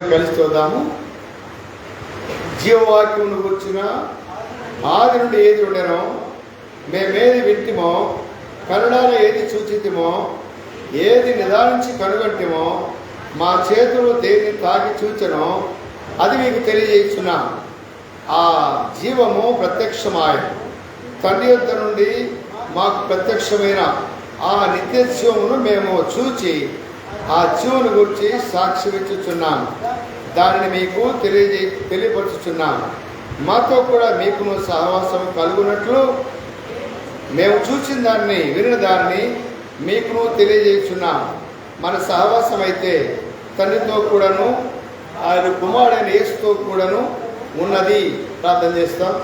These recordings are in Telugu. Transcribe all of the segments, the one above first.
కలిసి చూద్దాము జీవవాక్యం కూర్చున్న ఆది నుండి ఏది ఉండేనో మేమేది వింటిమో కన్నడాలో ఏది చూచితిమో ఏది నిదానించి కనుగొంటిమో మా చేతులు దేన్ని తాకి చూచనో అది మీకు తెలియజేస్తున్నా ఆ జీవము ప్రత్యక్షమాయ. తండ్రి యొద్ద నుండి మాకు ప్రత్యక్షమైన ఆ నిత్య జీవమును మేము చూచి ఆ జీవుని గురించి సాక్షి ఇచ్చుచున్నాం దానిని మీకు తెలియజే తెలియపరుచుచున్నాం మాతో కూడా మీకును సహవాసం కలుగునట్లు మేము చూసిన దాన్ని వినిన దాన్ని మీకును తెలియజేస్తున్నాం మన సహవాసం అయితే తండ్రితో కూడాను ఆయన కుమారుడైన యేసుతో కూడాను ఉన్నది. ప్రార్థన చేస్తాం.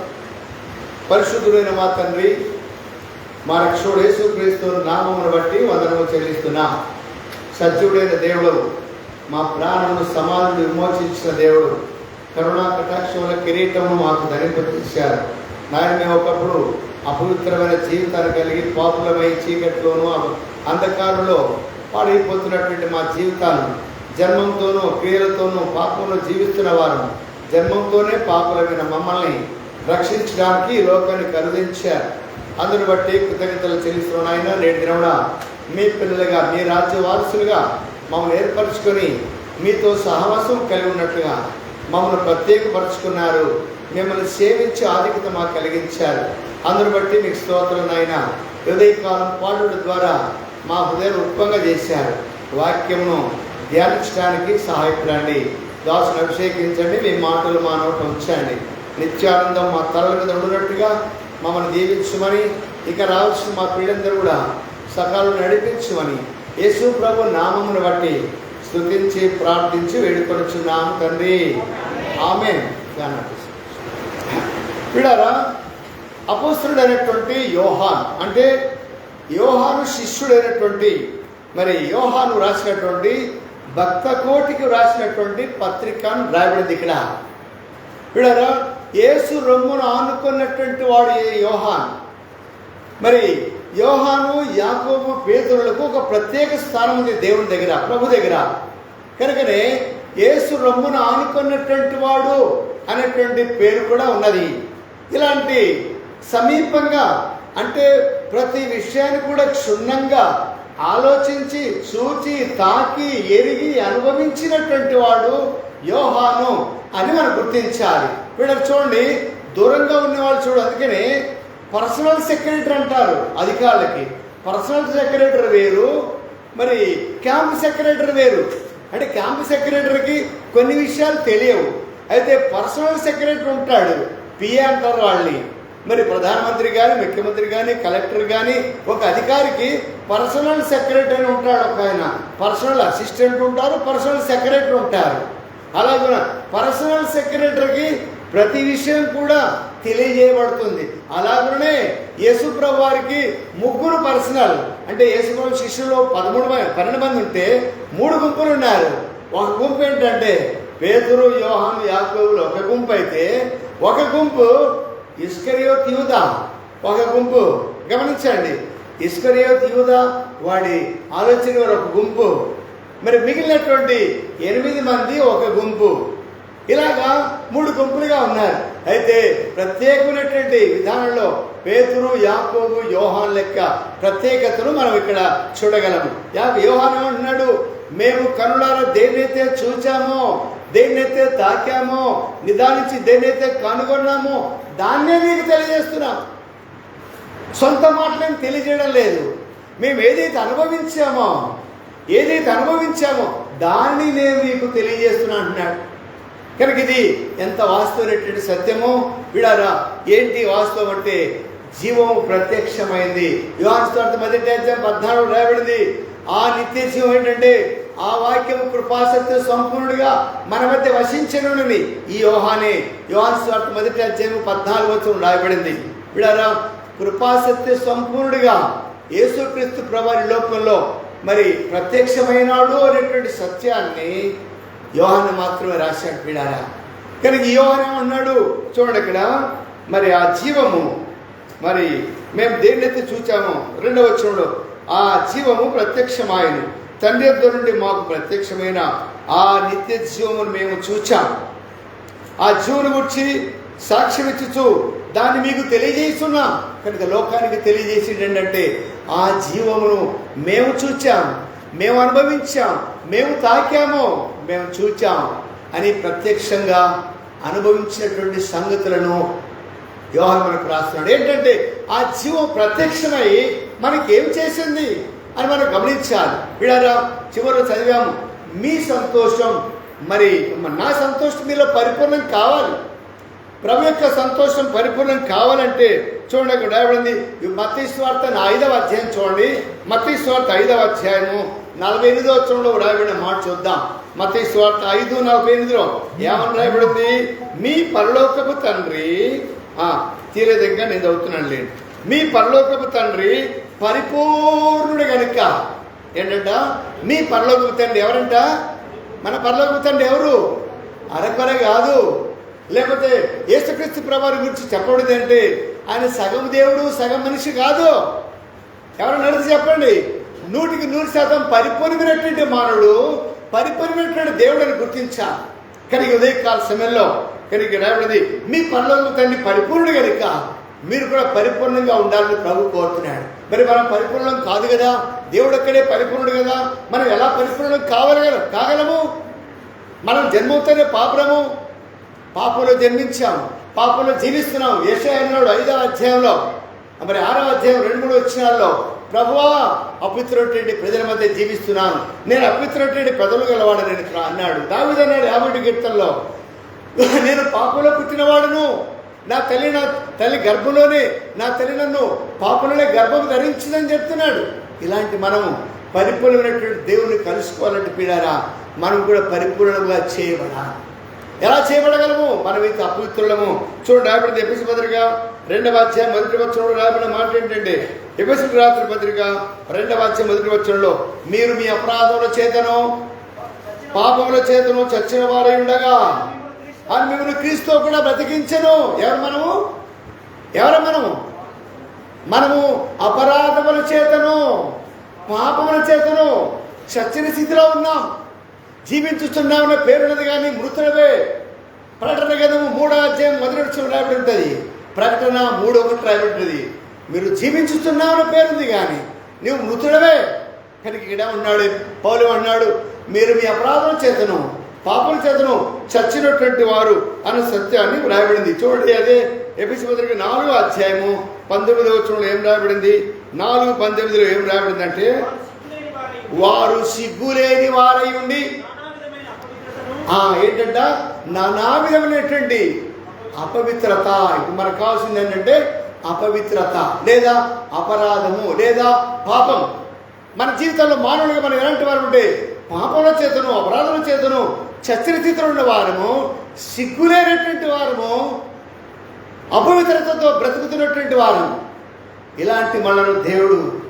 పరిశుద్ధుడైన మా తండ్రి మా రక్షకుడు యేసుక్రీస్తు నామమును బట్టి వందనము చెల్లిస్తున్నాం. సత్యుడైన దేవుడు మా ప్రాణమును సమాధిని విమోచించిన దేవుడు కరుణా కటాక్షముల కిరీటమును మాకు ధరింపచేశారు నాయన మేము ఒకప్పుడు అపవిత్రమైన జీవితాన్ని కలిగి పాపులమై చీకట్లోనూ అంధకారంలో పాడైపోతున్నటువంటి మా జీవితాలను జన్మంతోనూ క్రియలతోనూ పాపంలో జీవిస్తున్న వారు జన్మంతోనే పాపులమైన మమ్మల్ని రక్షించడానికి ఈ లోకాన్ని కరుదించారు అందును బట్టి కృతజ్ఞతలు చెల్లిస్తున్నాం నేటి దినమున మీ పిల్లలుగా మీ రాజ్య వారసులుగా మమ్మల్ని ఏర్పరచుకొని మీతో సహవాసం కలిగి ఉన్నట్లుగా మమ్మల్ని ప్రత్యేకపరుచుకున్నారు. మిమ్మల్ని సేవించి ఆధిక్యత మాకు కలిగించారు. అందును బట్టి మీకు స్తోత్రం నాయన. హృదయకాలం పాడుల ద్వారా మా హృదయాలు ఉప్పంగా చేశారు. వాక్యమును ధ్యానించడానికి సహాయపడండి. దాసును అభిషేకించండి. మీ మాటలు మా నోట ఉంచండి. నిత్యానందం మా తలల మీద ఉండినట్టుగా మమ్మల్ని దీవించమని ఇక రావాల్సిన మా పీడందరూ కూడా సకాలం నడిపించమని యేసు ప్రభు నామమును బట్టి స్థుతించి ప్రార్థించి వేడుకొనుచున్నాము తండ్రి. ఆమె పిడారా అపోస్తుడైనటువంటి యోహాన్ అంటే యోహాను శిష్యుడైనటువంటి మరి యోహాను రాసినటువంటి భక్త కోటికి రాసినటువంటి పత్రికను రాయబడింది ఇక్కడ. పిడారా యేసు రొమ్మును ఆనుకున్నటువంటి వాడు యోహాన్. మరి యోహాను యాకోబు పేదరులకు ఒక ప్రత్యేక స్థానం ఉంది దేవుని దగ్గర ప్రభు దగ్గర. కనుకనే యేసు రొమ్మును ఆనుకున్నటువంటి వాడు అనేటువంటి పేరు కూడా ఉన్నది. ఇలాంటి సమీపంగా అంటే ప్రతి విషయాన్ని కూడా క్షుణ్ణంగా ఆలోచించి చూచి తాకి ఎరిగి అనుభవించినటువంటి వాడు యోహాను అని మనం గుర్తించాలి. వీళ్ళకి చూడండి దూరంగా ఉన్నవాళ్ళు చూడు అందుకని పర్సనల్ సెక్రటరీ అంటారు అధికారులకి. పర్సనల్ సెక్రటరీ వేరు మరి క్యాంప్ సెక్రటరీ వేరు. అంటే క్యాంప్ సెక్రటరీకి కొన్ని విషయాలు తెలియవు. అయితే పర్సనల్ సెక్రటరీ ఉంటాడు పిఏ అంటారు వాళ్ళని. మరి ప్రధానమంత్రి కానీ ముఖ్యమంత్రి కానీ కలెక్టర్ కానీ ఒక అధికారికి పర్సనల్ సెక్రటరీ అని ఉంటాడు ఒక ఆయన. పర్సనల్ అసిస్టెంట్ ఉంటారు పర్సనల్ సెక్రటరీ ఉంటారు. అలాగే పర్సనల్ సెక్రటరీకి ప్రతి విషయం కూడా తెలియజేయబడుతుంది. అలాగనే యేసుప్రభు వారికి ముగ్గురు పర్సనల్ అంటే యేసుప్రభు శిష్యులు పదమూడు మంది పన్నెండు మంది ఉంటే మూడు గుంపులు ఉన్నారు. ఒక గుంపు ఏంటంటే పేదరు యోహాను యాకోబులు ఒక గుంపు అయితే ఒక గుంపు ఇస్కరియోత్ యూద ఒక గుంపు. గమనించండి ఇస్కరియోత్ యూద వాడి ఆలోచన ఒక గుంపు. మరి మిగిలినటువంటి ఎనిమిది మంది ఒక గుంపు. ఇలాగా మూడు గుంపులుగా ఉన్నారు. అయితే ప్రత్యేకమైనటువంటి విధానంలో పేతురు యాకోబు యోహాన్ లెక్క ప్రత్యేకతను మనం ఇక్కడ చూడగలము. యా యోహాన్ అంటున్నాడు మేము కనులారా దేన్నైతే చూచామో దేన్నైతే తాకామో నిదానించి దేన్నైతే కనుగొన్నామో దాన్నే మీకు తెలియజేస్తున్నాం. సొంత మాటలను తెలియజేయడం లేదు. మేము ఏదైతే అనుభవించామో ఏదైతే అనుభవించామో దాన్ని నేను మీకు తెలియజేస్తున్నా అంటున్నాడు. కనుక ఇది ఎంత వాస్తవమైనటువంటి సత్యమో విడారా ఏంటి వాస్తవం అంటే జీవము ప్రత్యక్షమైంది. యువాన్ మొదటి అధ్యాయం పద్నాలుగు రాయబడింది. ఆ నిత్య జీవం ఏంటంటే ఆ వాక్యం కృపాసత్య సంపూర్ణుడిగా మన మధ్య వశించనుని ఈ యోహానే యోహాన్ మొదటి అధ్యాయం పద్నాలుగు వచ్చిన రాయబడింది. విడారా కృపాసత్య సంపూర్ణుడిగా యేసుక్రీస్తు ప్రభావి లోకంలో మరి ప్రత్యక్షమైనాడు అనేటువంటి సత్యాన్ని యోహాను మాత్రమే రాశాడు వీడారా కనుక ఈ యోహాన్ ఏమన్నాడు? చూడండి ఇక్కడ మరి ఆ జీవము మరి మేము దేన్నైతే చూచామో రెండవ వచ్చంలో ఆ జీవము ప్రత్యక్షమాయను. తండ్రి యొద్ద నుండి మాకు ప్రత్యక్షమైన ఆ నిత్య జీవమును మేము చూచాం. ఆ జీవుని గురించి సాక్ష్యం ఇచ్చుచు దాన్ని మీకు తెలియజేస్తున్నాం. కనుక లోకానికి తెలియజేసింది ఏంటంటే ఆ జీవమును మేము చూచాం మేము అనుభవించాం మేము తాకాము మేము చూచాం అని ప్రత్యక్షంగా అనుభవించినటువంటి సంగతులను వ్యవహారం మనకు రాస్తున్నాడు. ఏంటంటే ఆ జీవం ప్రత్యక్షమై మనకి ఏం చేసింది అని మనం గమనించాలి. వీడారా చివరిలో చదివాము మీ సంతోషం మరి నా సంతోషం మీలో పరిపూర్ణం కావాలి. ప్రభు యొక్క సంతోషం పరిపూర్ణం కావాలంటే చూడండి అక్కడ రాయబడింది. మత్తీ స్వార్థ ఐదవ అధ్యాయం చూడండి. మత్తీ స్వార్థ ఐదవ అధ్యాయము. నలభై ఎనిమిదో వచ్చంలో రాయబడిన మాట చూద్దాం. మత్తీ స్వార్థ ఐదు నలభై ఎనిమిదిలో. ఏమని రాయబడింది మీ పరలోకపు తండ్రి తీరే దగ్గర నేను చదువుతున్నాను లేండి. మీ పరలోకపు తండ్రి పరిపూర్ణుడు గనుక ఏంటంట? మీ పరలోకపు తండ్రి ఎవరంట? మన పరలోకపు తండ్రి ఎవరు? అరకొర కాదు. లేకపోతే యేసుక్రీస్తు ప్రభావం గురించి చెప్పబడింది అంటే ఆయన సగం దేవుడు సగం మనిషి కాదు. ఎవరు నడిచి చెప్పండి. నూటికి నూరు శాతం పరిపూర్ణమైనటువంటి మానవుడు పరిపూర్ణమైనటువంటి దేవుడిని గుర్తించాలి. కనుక ఉదయకాల సమయంలో కనుక రాబడింది మీ పనులను తండ్రి పరిపూర్ణుడు కనుక మీరు కూడా పరిపూర్ణంగా ఉండాలని ప్రభు కోరుతున్నాడు. మరి మనం పరిపూర్ణం కాదు కదా? దేవుడు అక్కడే పరిపూర్ణుడు కదా? మనం ఎలా పరిపూర్ణం కావాలి కదా? కాగలము? మనం జన్మవుతూనే పాపరము పాపంలో జన్మించాము. పాపంలో జీవిస్తున్నాం ఏషయ ఐదవ అధ్యాయంలో. మరి ఆరవ అధ్యాయం రెండు మూడు వచ్చినాల్లో ప్రభువా అపవిత్రటువంటి ప్రజల మధ్య జీవిస్తున్నాను. నేను అపవిత్రటువంటి ప్రజలు గలవాడని అన్నాడు. దావిదన్నాడు యాభై కీర్తనలో. నేను పాపంలో పుట్టినవాడును. నా తల్లి నా తల్లి గర్భంలోనే నా తల్లి నన్ను పాపంలోనే గర్భం ధరించిందని చెప్తున్నాడు. ఇలాంటి మనము పరిపూర్ణమైనటువంటి దేవుని కలుసుకోవాలంటే పీడారా మనం కూడా పరిపూర్ణంగా చేయబడాలి. ఎలా చేయబడగలము? మనం ఇంత అపవిత్రులము. చూడండి రాబడింది చెప్పేసి పత్రిక రెండవ అధ్యాయం మొదటి వచ్చంలో రాబడిన మాట ఏంటంటే ఎపిసి రాత్రి పత్రిక రెండవ అధ్యాయం మొదటి వచనంలో మీరు మీ అపరాధముల చేతను పాపముల చేతను చచ్చిన వారై ఉండగా అని మిమ్మల్ని క్రీస్తు కూడా బ్రతికించను. ఎవరు మనము? ఎవరు మనము? మనము అపరాధముల చేతను పాపముల చేతను చచ్చిన స్థితిలో ఉన్నాం. జీవించుతున్నామనే పేరున్నది కానీ మృతులవే. ప్రకటన గదము మూడో అధ్యాయం మొదటి వచ్చిన రాబడి ఉంటుంది. ప్రకటన మూడు ఒకటి రాబడి మీరు జీవించుతున్నామన్న పేరుంది కానీ నీవు మృతుడవే. కనుక ఇక్కడ ఉన్నాడు పౌలు అన్నాడు మీరు మీ అపరాధం చేతను పాపల చేతను చచ్చినటువంటి వారు అన్న సత్యాన్ని రాయబడింది చూడండి అదే ఎపిసి నాలుగు అధ్యాయము పంతొమ్మిది వచ్చంలో ఏం రాయబడింది నాలుగు పంతొమ్మిదిలో ఏం రాయబడింది అంటే వారు సిగ్గులేని వారై ఉండి ఆ ఏంటంట? నానా విధమైనటువంటి అపవిత్రత. ఇప్పుడు మనకు కావాల్సింది ఏంటంటే అపవిత్రత లేదా అపరాధము లేదా పాపం. మన జీవితంలో మానవులుగా మనం ఎలాంటి వారు ఉంటే పాపంలో చేతను అపరాధముల చేతను చచ్చిన ఉన్న వారము సిగ్గులేనటువంటి వారము అపవిత్రతతో బ్రతుకుతున్నటువంటి వారు ఇలాంటి మనను దేవుడు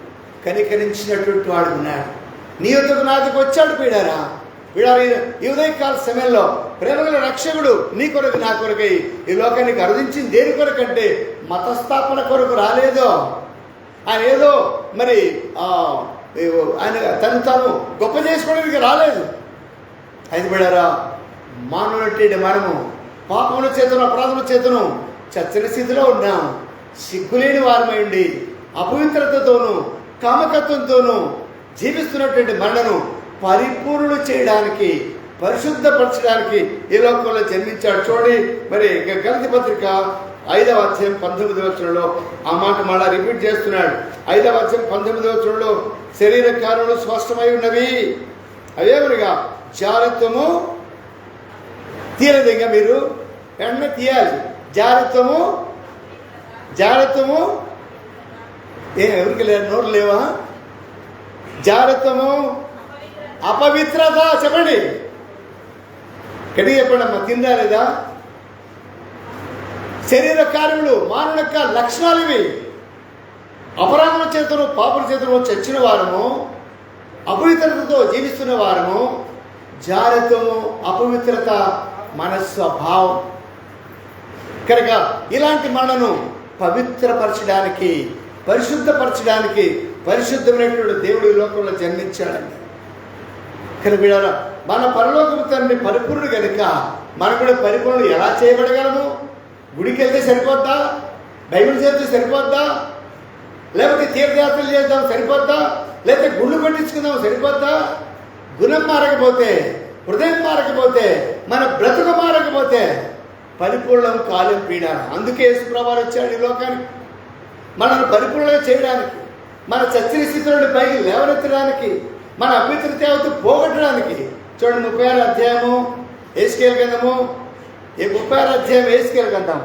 కనికరించినటువంటి వాడు ఉన్నాడు. నీ యొద్దకు నాదికి వచ్చాడు పీడారా పీడారు ఈ ఉదయకాల సమయంలో ప్రేమగల రక్షకుడు నీ కొరకు నా కొరకై ఈ లోకానికి అరుదించింది దేని కొరకంటే మతస్థాపన కొరకు రాలేదో. ఆయన ఏదో మరి ఆయన తను తాను గొప్ప చేసుకోవడానికి రాలేదు. అయితే బిడారా మానవునటువంటి మనము. పాపముల చేతను అపరాధముల చేతను చచ్చిన స్థితిలో ఉన్నాం. సిగ్గులేని వారమైండి అపవిత్రతతోనూ కామకత్వంతోనూ జీవిస్తున్నటువంటి మనను పరిపూర్ణులు చేయడానికి పరిశుద్ధపరచడానికి ఈ లోకంలో జన్మించాడు. చూడండి మరి గలతి పత్రిక ఐదవ అధ్యాయం పంతొమ్మిది వచ్చరంలో ఆ మాట మళ్ళా రిపీట్ చేస్తున్నాడు. ఐదవ అధ్యాయం పంతొమ్మిది వచ్చరంలో శరీర కారణాలు స్పష్టమై ఉన్నవి. అవేమనగా? జాగ్రత్తము తీయలేదు ఇంకా మీరు? వెంటనే తీయాలి జాగ్రత్తము జాగ్రత్తము ఏ ఎవరికి లేదు నోరు లేవా? జాగ్రత్తము అపవిత్రత చెప్పండి. గట్టి చెప్పండి అమ్మా తిందా లేదా? శరీర కార్యములు మానవుల యొక్క లక్షణాలు ఇవి. అపరాధుల చేతులు పాపుల చేతులు చచ్చిన వారము అపవిత్రతతో జీవిస్తున్న వారము జారత్వము అపవిత్రత మన స్వభావం కనుక ఇలాంటి మనను పవిత్రపరచడానికి పరిశుద్ధపరచడానికి పరిశుద్ధమైనటువంటి దేవుడు ఈ లోకంలో జన్మించాడండి. కనుక మన పరలోకము తండ్రి పరిపూర్ణుడు కనుక మనం కూడా పరిపూర్ణుడు ఎలా చేయబడగలము? గుడికి వెళ్తే సరిపోద్దా? బైబిల్ చదివితే సరిపోద్దా? లేకపోతే తీర్థయాత్రలు చేద్దాం సరిపోద్దా? లేకపోతే గుళ్ళు కొట్టించుకుందాం సరిపోద్దా? గుణం మారకపోతే హృదయం మారకపోతే మన బ్రతుకు మారకపోతే పరిపూర్ణం కాలం పీడ అందుకే యేసుప్రభాలు వచ్చాడు ఈ లోకానికి. మనల్ని పరిపూర్ణంగా చేయడానికి మన చచ్చిన స్థితిలో పైకి లేవనెత్తడానికి మన అభ్యుతృత్యావతి పోగొట్టడానికి చూడండి ముప్పై ఆరు అధ్యాయము ఏసుకేల్ గంధము ఈ ముప్పై ఆరు అధ్యాయం ఏసుకేల్ గంధం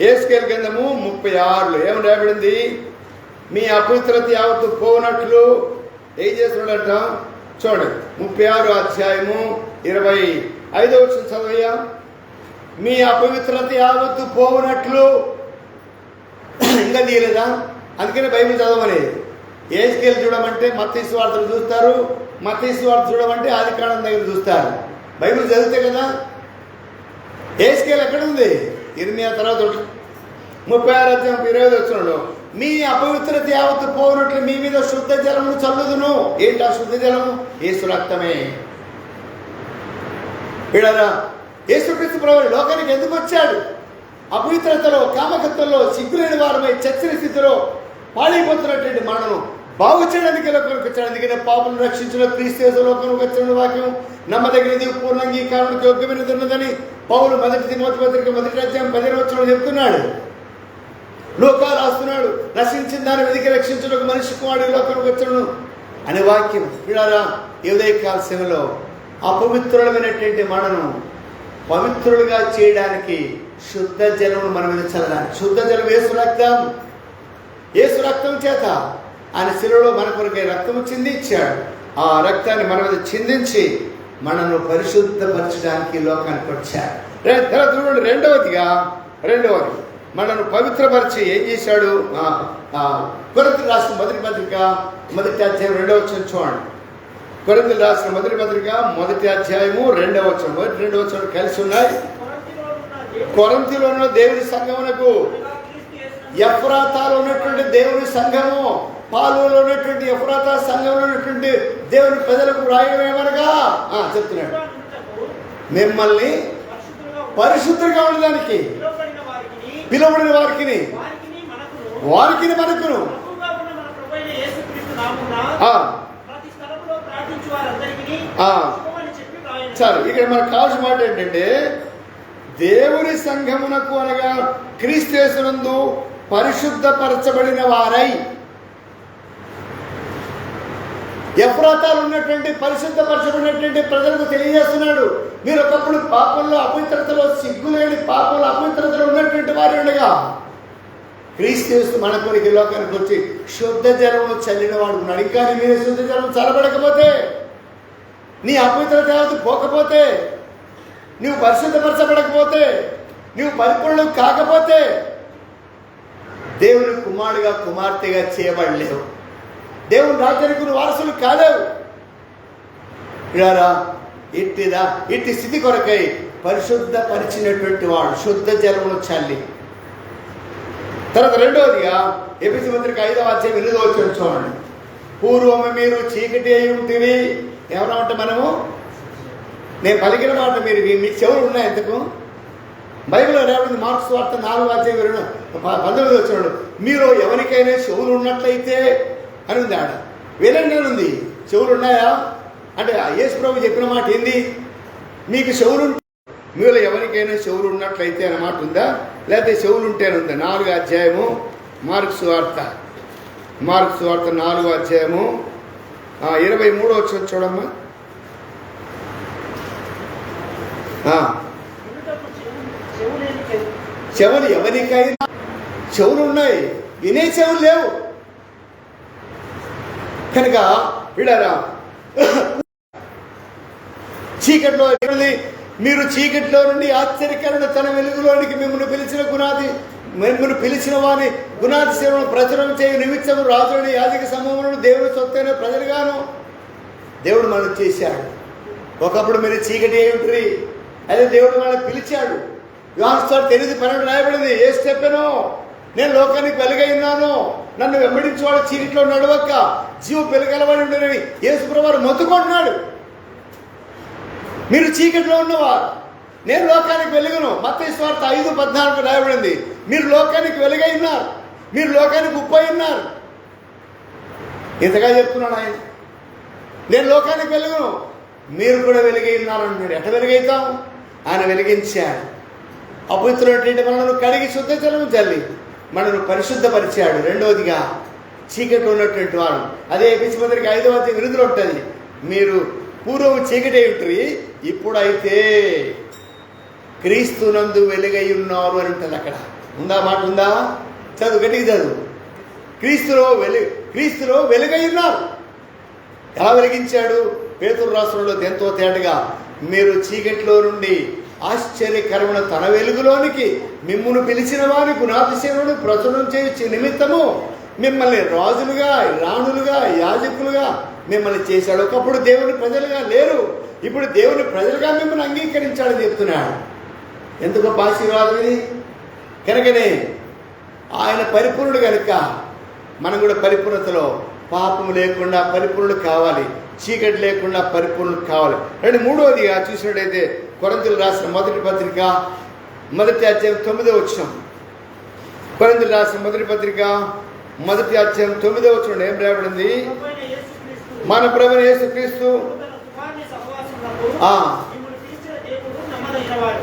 ఏసుకేల్ గంధము ముప్పై ఆరులో ఏమి రాబడింది మీ అపవిత్రత యావత్తు పోనట్లు ఏం చేస్తున్నాడట? చూడండి ముప్పై ఆరు అధ్యాయము ఇరవై ఐదో వచ్చిన చదవయ్యా. మీ అపవిత్రత యావత్తు పోవునట్లు ఇంకా తీయలేదా? అందుకనే బైబిల్ చదవమనేది. ఏజ్కేలు చూడమంటే మత్తీసు వార్తలు చూస్తారు మత్తీసు వార్త చూడమంటే ఆదికాండం దగ్గర చూస్తారు. బైబిల్ చదివితే కదా? ఏజ్కేలు ఎక్కడ ఉంది? ఇరిమియా తర్వాత ముప్పై ఆరు అధ్యాయం ఇరవై వచ్చినాడు మీ అపవిత్రత యావత్తు పోనట్లు మీ మీద శుద్ధ జలమును చల్లుదును. ఏంటి ఆ శుద్ధ జలము? ఏసు రక్తమే. వీడరా యేసుక్రీస్తు ప్రభు లోకానికి ఎందుకు వచ్చాడు? అపవిత్రతలో కామకత్వంలో సిగ్గులేని వారమై చచ్చిన స్థితిలో పాడైపోతున్నటువంటి మనను బాగు చేయడానికి లోకానికి వచ్చాడు అందుకనే పాపను రక్షించిన క్రీస్తు లోకానికి వచ్చిన వాక్యం నమ్మదగినది పూర్ణ అంగీకారానికి యోగ్యమైనది ఉన్నదని పౌలు మొదటి తిమోతి పత్రిక మొదటి అధ్యాయం పదిహేను వచ్చిన చెప్తున్నాడు. లోకాలు రాస్తున్నాడు నశించిన దాని వెతికి రక్షించడానికి మనిషి కుమారుడు లోకానికి వచ్చాడు అనే వాక్యం వీడారా ఉదయ కాల సమయంలో అపవిత్రులమైనటువంటి మనను పవిత్రులుగా చేయడానికి శుద్ధ జలమును మన మీద చల్లడానికి. శుద్ధ జలం ఏసు రక్తం. ఏసు రక్తం చేత ఆయన శిలువలో మన కొరకే రక్తము చిందించాడు. ఆ రక్తాన్ని మన మీద చిందించి మనను పరిశుద్ధపరచడానికి లోకానికి వచ్చాడు. చూడండి రెండవదిగా రెండవది మనను పవిత్రపరిచి ఏం చేశాడు? ఆ, రాసిన మొదటి పత్రిక మొదటి అధ్యాయం రెండవ వచ్చిన చూడండి. కొరింథీయులకు రాసిన మొదటి పత్రిక మొదటి అధ్యాయము రెండవ వచ్చిన మొదటి రెండవ వచ్చిన కలిసి ఉన్నాయి. కొరంతిలో ఉన్న దేవుని సంఘమునకు ఎఫ్రాతాలో ఉన్నటువంటి దేవుని సంఘము పాలులో ఉన్నటువంటి ఎఫ్రాతా సంఘంలో ఉన్నటువంటి దేవుని ప్రజలకు రాయడం ఏమనగా? చెప్తున్నాడు. మిమ్మల్ని పరిశుద్ధంగా ఉండడానికి పిలువబడిన వారికి వారికి మనకును. ఆ, చాలు ఇక్కడ మనకు కావాల్సిన మాట ఏంటంటే దేవుని సంఘమునకు అనగా క్రీస్తునందు పరిశుద్ధపరచబడిన వారై ఎఫ్రాతాలు ఉన్నటువంటి పరిశుద్ధపరచబడినటువంటి ప్రజలకు తెలియజేస్తున్నాడు. మీరు ఒకప్పుడు పాపంలో అపవిత్రతలో సిగ్గులేని పాపంలో అపవిత్రతలో ఉన్నటువంటి వారు ఉండగా క్రీస్తు మన కొనికి లోకానికి వచ్చి శుద్ధ జలము చల్లిన వాడు ఉన్నాడు. ఇంకా మీరు శుద్ధ జలం చల్లబడకపోతే నీ అపవిత్రత పోకపోతే నువ్వు పరిశుద్ధపరచబడకపోతే నువ్వు పరిపూర్ణం కాకపోతే దేవుని కుమారుడిగా కుమార్తెగా చేయబడలేవు. దేవుని రాజ్యానికి నువ్వు వారసులు కాలేవు. ఇలారా ఇట్టిదా ఇట్టి స్థితి కొరకై పరిశుద్ధపరిచినటువంటి వాడు శుద్ధ జలములు చల్లి. తర్వాత రెండవదిగా ఎపిసి మంత్రికి ఐదవ అధ్యాయం ఎనిమిదో వచ్చిన చూడండి. పూర్వము మీరు చీకటి అయి ఉంటుంది ఏమన్నా మనము? నేను పలికిన మాట మీరు మీ చెవులు ఉన్నాయి ఎంతకు బైబిల్లో రేపటి మార్క్స్ వార్త నాలుగు అధ్యాయం పంతొమ్మిది వచ్చినాడు మీరు ఎవరికైనా చెవులు ఉన్నట్లయితే అని ఉంది ఆడ. అని ఉంది. చెవులు ఉన్నాయా? అంటే యేసు ప్రభు చెప్పిన మాట ఏంది? మీకు చెవులు మీలో ఎవరికైనా చెవులు ఉన్నట్లయితే అనే మాట ఉందా? లేకపోతే చెవులు ఉంటేనే ఉందా? నాలుగు అధ్యాయము మార్క్స్ వార్త. మార్క్స్ వార్త నాలుగు అధ్యాయము. ఇరవై మూడో వచ్చిన చూడమ్మా. చెవులు ఎవరికైనా చెవులు ఉన్నాయి. వినే చెవులు లేవు. కనుక వీడారా చీకట్లో మీరు చీకట్లో నుండి ఆశ్చర్యకరణ తన వెలుగులోనికి మిమ్మల్ని పిలిచిన గుణాది మిమ్మల్ని పిలిచిన వాని గుణాది సేవను ప్రచురం చేయ నిమిత్తము రాజులని యాజక సమూహములను దేవుని సొత్తైన ప్రజలుగాను దేవుడు మనం చేశాడు. ఒకప్పుడు మీరు చీకటి అయి ఉంటుంది అదే దేవుడు మనల్ని పిలిచాడు. యోహాను తెలియదు పన్నెండు రాయబడింది. ఏ చెప్పాను నేను లోకానికి వెలుగై ఉన్నాను. నన్ను వెంబడించేవాడు చీకట్లో నడవక్క జీవ పెరుగలవాడి ఉండేవి యేసుప్రభు మొత్తుకుంటున్నాడు. మీరు చీకటిలో ఉన్నవారు నేను లోకానికి వెలుగును. మత స్వార్థ ఐదు పద్నాలుగు రాయబడింది. మీరు లోకానికి వెలుగై ఉన్నారు. మీరు లోకానికి ఉప్పై ఉన్నారు. ఇంతగా చెప్తున్నాను ఆయన. నేను లోకానికి వెలుగును. మీరు కూడా వెలుగై ఉన్నారని మీరు ఎట్ట వెలుగైతాం ఆయన వెలిగించాడు. అపవిత్రులైనటువంటి మనల్ని కడిగి శుద్ధ జలము చల్లి మనను పరిశుద్ధపరిచాడు. రెండవదిగా చీకటి ఉన్నటువంటి వాడు. అదే పిచ్చిపత్రిక ఐదవ అధ్యాయం విరుదులు ఉంటుంది. మీరు పూర్వం చీకటి ఉంటుంది ఇప్పుడైతే క్రీస్తునందు వెలుగై ఉన్నారు అని ఉంటుంది అక్కడ. ఉందా? మాట ఉందా? చదువు గట్టిగా చదువు. క్రీస్తులో వెలు క్రీస్తులో వెలుగై ఉన్నారు. ఎలా వెలిగించాడు? పేతురు రాష్ట్రంలో ఎంతో తేటగా మీరు చీకటిలో నుండి ఆశ్చర్యకరమైన తన వెలుగులోనికి మిమ్మును పిలిచిన వారి గుణాతిశయమును ప్రచురం చేసే నిమిత్తము మిమ్మల్ని రాజులుగా రాణులుగా యాజకులుగా మిమ్మల్ని చేశాడు. ఒకప్పుడు దేవుని ప్రజలుగా లేరు. ఇప్పుడు దేవుని ప్రజలుగా మిమ్మల్ని అంగీకరించాడని చెప్తున్నాడు. ఎంత గొప్ప ఆశీర్వాదం ఇది? కనుకనే ఆయన పరిపూర్ణుడు కనుక మనం కూడా పరిపూర్ణతలో పాపం లేకుండా పరిపూర్ణుడు కావాలి. చీకటి లేకుండా పరిపూర్ణుడు కావాలి. రెండు మూడవదిగా చూసినట్టయితే కొరంతులు రాసిన మొదటి పత్రిక మొదటి అధ్యాయం తొమ్మిదో వచ్చిన కొరంతులు రాసిన మొదటి పత్రిక మొదటి అధ్యాయం తొమ్మిదో వచ్చిన ఏం రాయబడింది? మన ప్రభుని యేసుక్రీస్తు.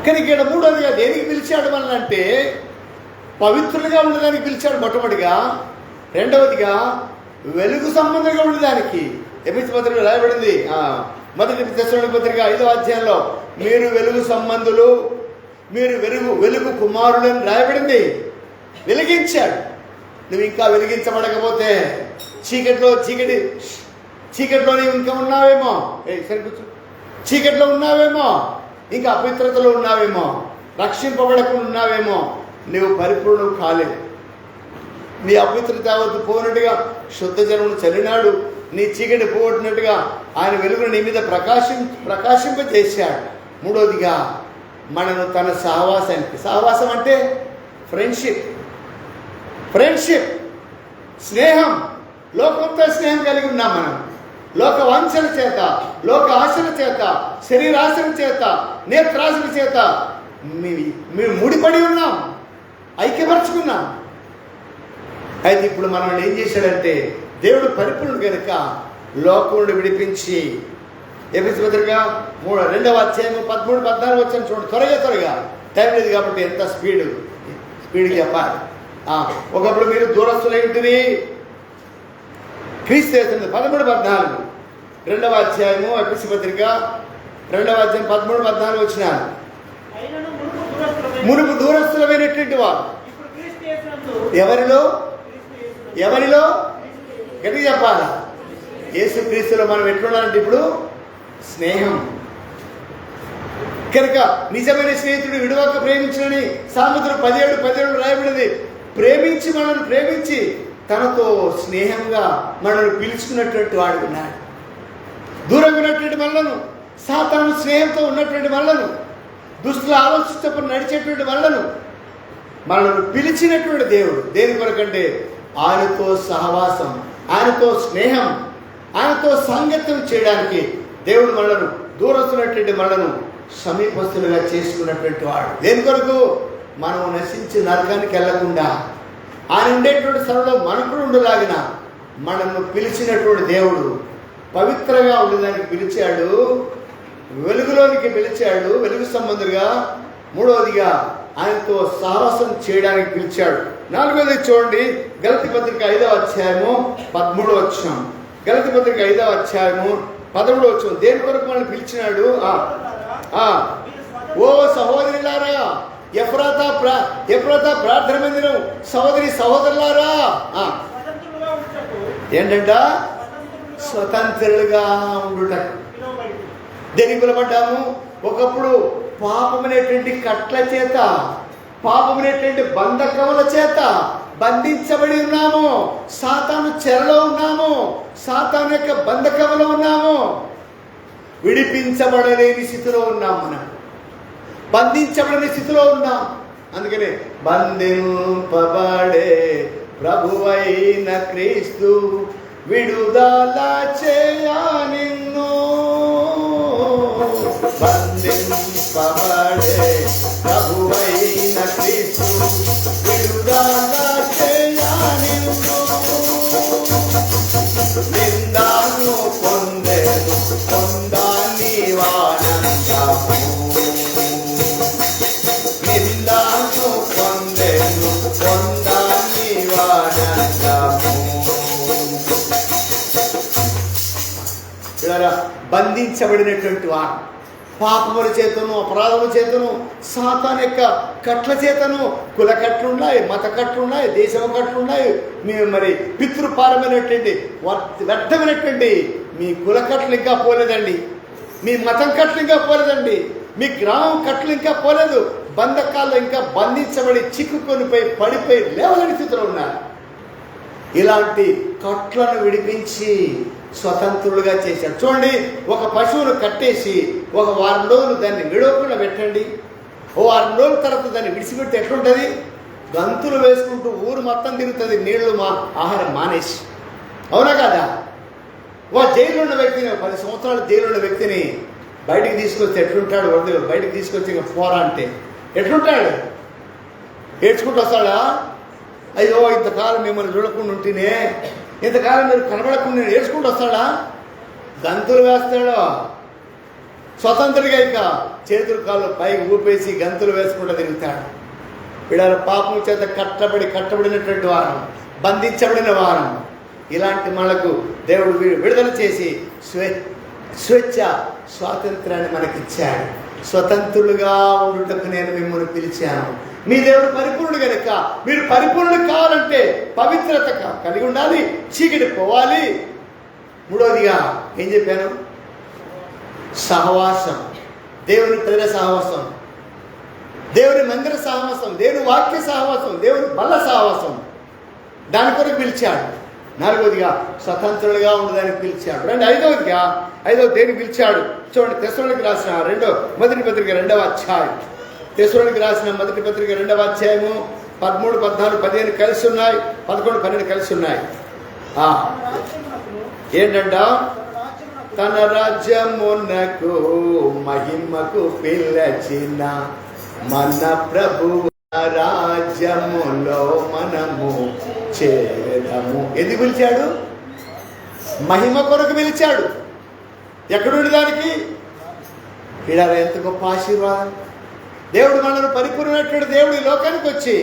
కానీ ఇక్కడ మూడవదిగా దేనికి పిలిచాడు మనల్ని అంటే పవిత్రులుగా ఉండడానికి పిలిచాడు మొట్టమొదటిగా. రెండవదిగా వెలుగు సంబంధంగా ఉండడానికి. ఎమిస్ పత్రిక రాయబడింది. మొదటి దశలోని పత్రిక ఐదో అధ్యాయంలో మీరు వెలుగు సంబంధులు మీరు వెలుగు వెలుగు కుమారులని రాయబడింది వెలిగించాడు. నువ్వు ఇంకా వెలిగించబడకపోతే చీకట్లో చీకటి చీకట్లో ఇంకా ఉన్నావేమో? ఏ సరి చీకట్లో ఉన్నావేమో? ఇంకా అపవిత్రతలో ఉన్నావేమో? రక్షింపబడకుండా ఉన్నావేమో? నువ్వు పరిపూర్ణం కాలేదు. నీ అపవిత్రత యావత్తు పోనట్టుగా శుద్ధ జనమును చల్లినాడు నీ చీకటి పోగొట్టినట్టుగా ఆయన వెలుగును నీ మీద ప్రకాశం ప్రకాశింపజేశాడు. మూడోదిగా మనను తన సహవాసానికి సహవాసం అంటే ఫ్రెండ్షిప్ ఫ్రెండ్షిప్ స్నేహం. లోకంతో స్నేహం కలిగి ఉన్నాం మనం. లోక వంశల చేత లోక ఆశల చేత శరీరాశల చేత నేత్రాశల చేత మీ- మేము ముడిపడి ఉన్నాం. ఐక్యపరుచుకున్నాం. అయితే ఇప్పుడు మనం ఏం చేశాడంటే దేవుడు పరిపూర్ణుడు కనుక లోకముడు విడిపించి ఎపిసి పత్రిక మూడు రెండవ అధ్యాయం పదమూడు పద్నాలుగు వచ్చాను చూడండి. త్వరగా త్వరగా. టైం లేదు కాబట్టి ఎంత స్పీడ్ స్పీడ్ చెప్పాలి ఒకప్పుడు మీరు దూరస్తులై ఉంటుంది క్రీస్తు చేస్తుంది పదమూడు పద్నాలుగు. రెండవ అధ్యాయము ఎపిసి పత్రిక రెండవ అధ్యాయం పదమూడు పద్నాలుగు వచ్చిన. మునుపు దూరస్తులమైన- మునుపు దూరస్తులమైనటువంటి వారు. ఎవరిలో? ఎవరిలో? ఎందుకు చెప్పాలా? యేసుక్రీస్తులో మనం ఎట్లున్నారంటే ఇప్పుడు? స్నేహం. కనుక నిజమైన స్నేహితుడు విడవక ప్రేమించడని సామెతలు పదిహేడు పదిహేడు రాయబడింది. ప్రేమించి మనల్ని ప్రేమించి తనతో స్నేహంగా మనల్ని పిలుచుకున్నటువంటి వాడు ఉన్నాడు. దూరంగా ఉన్నటువంటి మనలను సాతాను స్నేహంతో ఉన్నటువంటి మనలను దుస్తులు ఆలోచించప్పుడు నడిచేటువంటి మనలను మనల్ని పిలిచినటువంటి దేవుడు. దేని కొరకంటే ఆయనతో సహవాసం. ఆయనతో స్నేహం ఆయనతో సాంగత్యం చేయడానికి దేవుడు మనలను దూరస్తున్నటువంటి మనలను సమీపస్తులుగా చేసుకున్నటువంటి వాడు. దేని కొరకు? మనం నశించి నరకానికి వెళ్ళకుండా ఆయన ఉండేటువంటి స్థలంలో మనకు ఉండలాగిన మనల్ని పిలిచినటువంటి దేవుడు పవిత్రంగా ఉండడానికి పిలిచాడు. వెలుగులోనికి పిలిచాడు. వెలుగు సంబంధులుగా మూడవదిగా ఆయనతో సాహసం చేయడానికి పిలిచాడు. నాలుగోది చూడండి గలతి పత్రిక ఐదవ అధ్యాయము పదమూడవ వచ్చాం గలతి పత్రిక ఐదవ అధ్యాయము పదమూడవ వచ్చాం దేని కొరకు మనల్ని పిలిచినాడు? ఓ సహోదరులారా ఎఫ్రాత ప్రా ఎఫ్రాత ప్రార్థన మందిరం సహోదరి సహోదరులారా. ఆ, ఏంటంట? స్వతంత్రులుగా ఉండుట. దేనికి పిలబడ్డాము ఒకప్పుడు పాపమనేటువంటి కట్ల చేత పాపమనేటువంటి బంధకముల చేత బంధించబడి ఉన్నాము. సాతాను చెరలో ఉన్నాము. సాతాను యొక్క బంధకములో ఉన్నాము. విడిపించబడలేని స్థితిలో ఉన్నాం మనం. బంధించబడని స్థితిలో ఉన్నాం అందుకనే బంధింపబడే ప్రభువైన క్రీస్తు విడుదల చేయా నిన్ను. బంధింపబడే ప్రభువైన క్రీస్తు విడుదల చేయనిను నిందాను వానందము నిందాను వానందము బంధించబడినటువంటి వారు పాపముల చేతను అపరాధముల చేతను సాతాన్ యొక్క కట్ల చేతను కుల కట్లున్నాయి మత కట్లున్నాయి దేశం కట్లున్నాయి. మీ మరి పితృపారమైనటువంటి వ్యర్థమైనటువంటి మీ కుల కట్లు ఇంకా పోలేదండి. మీ మతం కట్లు ఇంకా పోలేదండి. మీ గ్రామం కట్లు ఇంకా పోలేదు. బంధకాల్లో ఇంకా బంధించబడి చిక్కుకొనిపోయి పడిపోయి లేవలేని స్థితిలో ఉన్నారు. ఇలాంటి కట్లను విడిపించి స్వతంత్రులుగా చేశాడు చూడండి ఒక పశువును కట్టేసి ఒక వారం రోజులు దాన్ని విడవకుండా పెట్టండి. ఓ వారం రోజుల తర్వాత దాన్ని విడిచిపెట్టి ఎట్లుంటుంది? గంతులు వేసుకుంటూ ఊరు మొత్తం తిరుగుతుంది నీళ్ళు మా ఆహారం మానేసి. అవునా కదా? ఓ జైలు ఉన్న వ్యక్తిని పది సంవత్సరాలు జైలు ఉన్న వ్యక్తిని బయటికి తీసుకొస్తే ఎట్లుంటాడు? వరద బయటికి తీసుకొచ్చి ఇంకా పోరా అంటే. ఎట్లుంటాడు? ఏడ్చుకుంటూ వస్తాడా? అయ్యో ఇంతకాలం మిమ్మల్ని చూడకుండా ఉంటేనే ఇంతకాలం మీరు కనబడకుండా నేను ఏడ్చుకుంటూ వస్తాడా? గంతులు వేస్తాడు? స్వతంత్రుడిగా ఇక చేతులు కాళ్ళు పైకి ఊపేసి గంతులు వేసుకుంటూ తిరుగుతాడు. వీళ్ళ పాపం చేత కట్టబడి కట్టబడినటువంటి వారం బంధించబడిన వారం. ఇలాంటి మనకు దేవుడు వి- విడుదల చేసి స్వే స్వేచ్ఛ స్వాతంత్రాన్ని మనకిచ్చాడు. స్వతంత్రులుగా ఉండుటకు నేను మిమ్మల్ని పిలిచాను. మీ దేవుడు పరిపూర్ణుడు కనుక మీరు పరిపూర్ణుడు కావాలంటే పవిత్రత కలిగి ఉండాలి చీకటి పోవాలి. మూడవదిగా ఏం చెప్పాను? సహవాసం. దేవుని ప్రజల సహవాసం. దేవుని మందిర సహవాసం దేవుని వాక్య సహవాసం దేవుని బల్ల సహవాసం. దాని కొరకు పిలిచాడు. నాలుగవదిగా స్వతంత్రులుగా ఉండడానికి పిలిచాడు. రెండు ఐదవదిగా ఐదవ దేని పిలిచాడు? చూడండి తెసలోనికి రాసిన రెండో మొదటి పత్రిక రెండవ అధ్యాయం. తెసలోనికి రాసిన మొదటి పత్రిక రెండవ అధ్యాయము పదమూడు పద్నాలుగు పదిహేను కలిసి ఉన్నాయి పదకొండు పన్నెండు కలిసి ఉన్నాయి. తన రాజ్యమునకు ఏంటంట? తన రాజ్యమునకు మహిమకు పిల్లచిన మన ప్రభు రాజ్యములో మనము చేరదము. ఎందుకు పిలిచాడు? మహిమ కొరకు పిలిచాడు. ఎక్కడుండి దానికి? ఇలా ఎంత గొప్ప ఆశీర్వాదం. దేవుడు మనల్ని పరిపూర్ణమైనటువంటి దేవుడు ఈ లోకానికి వచ్చి